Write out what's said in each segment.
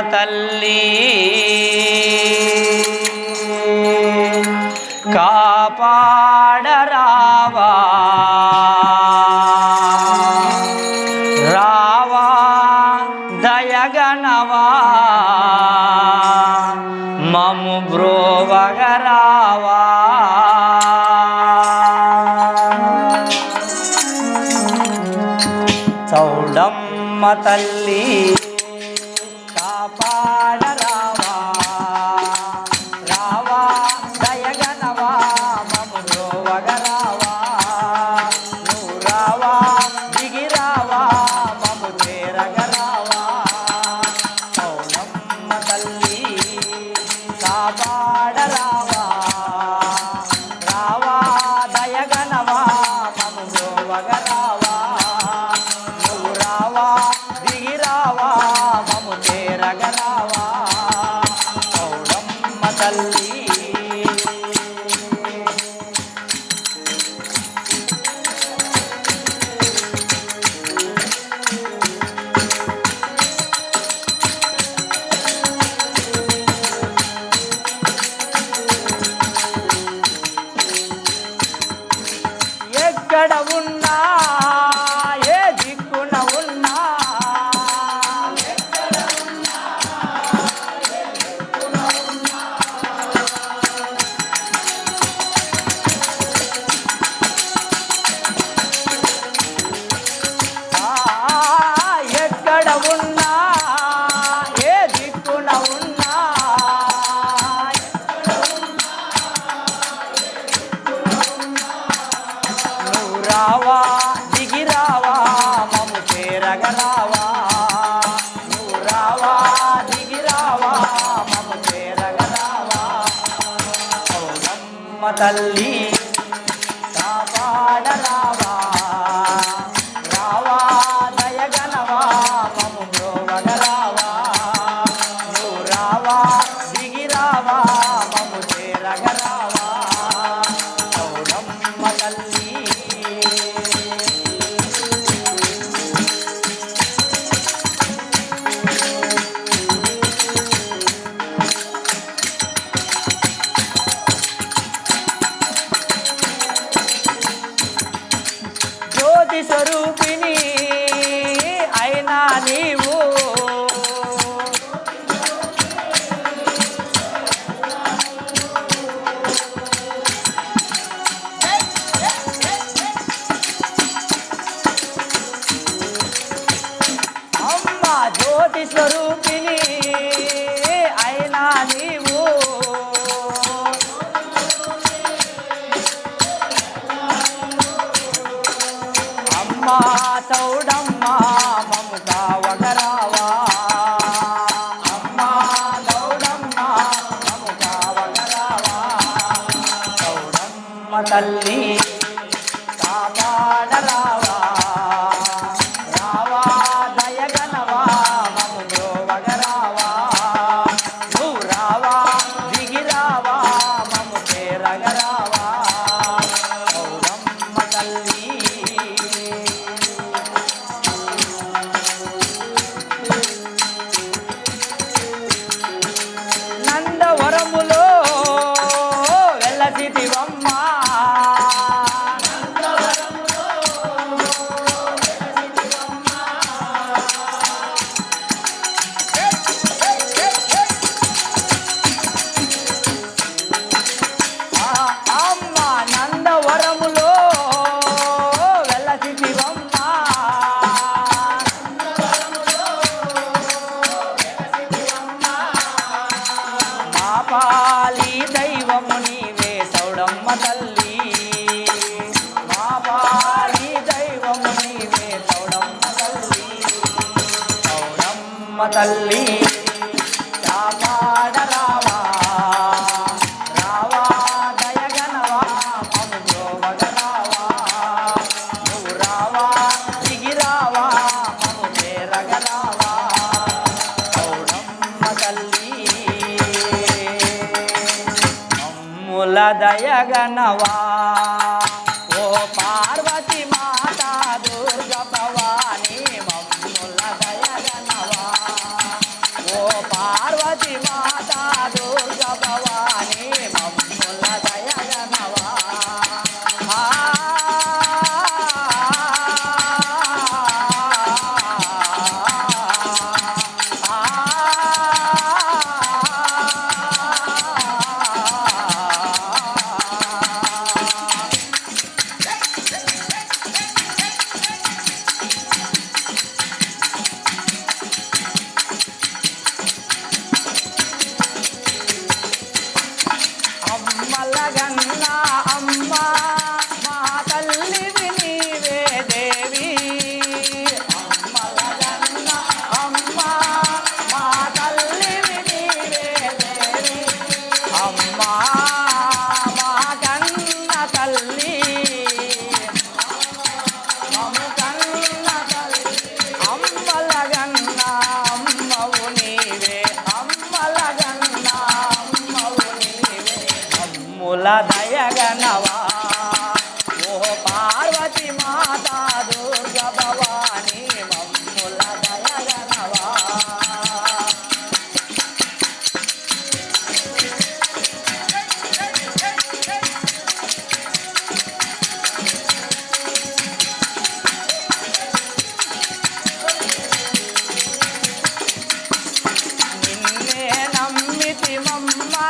తల్లి. కాపాడరావా. రావా దయగనవా. మము బ్రోవగరావా. చౌడమ్మ తల్లి. తల్లి స్వరూపిణి అయినా నీ చౌడమ్మా మము కావగరావా అమ్మా చౌడమ్మా మము కావగరావా చౌడమ్మ తల్లి కాపాడరావా రావా దయగనవా మము బ్రోవగరావా నువ్వు రావా దిగిరావా మము చేరగరావా పాలి దైవము నీవే చౌడమ్మ తల్లి. మా పాలి దైవము నీవే చౌడమ్మ తల్లి. చౌడమ్మ తల్లి కాపాడ దయగనవా ఓ పార్వతి మాతా దుర్గ భవాని మమ్ముల దయగనవా ఓ పార్వతి మాతా దుర్గ భవాని చాలా దయగనవా ఓ పార్వతి మాతా దుర్గ భవాని మమ్ముల దయగనవా నిన్నే నమ్మితి మమ్మా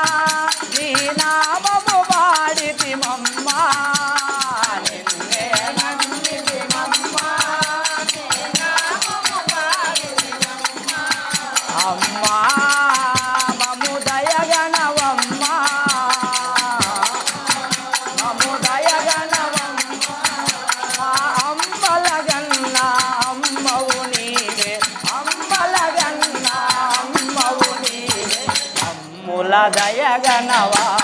ಜಗನವಾ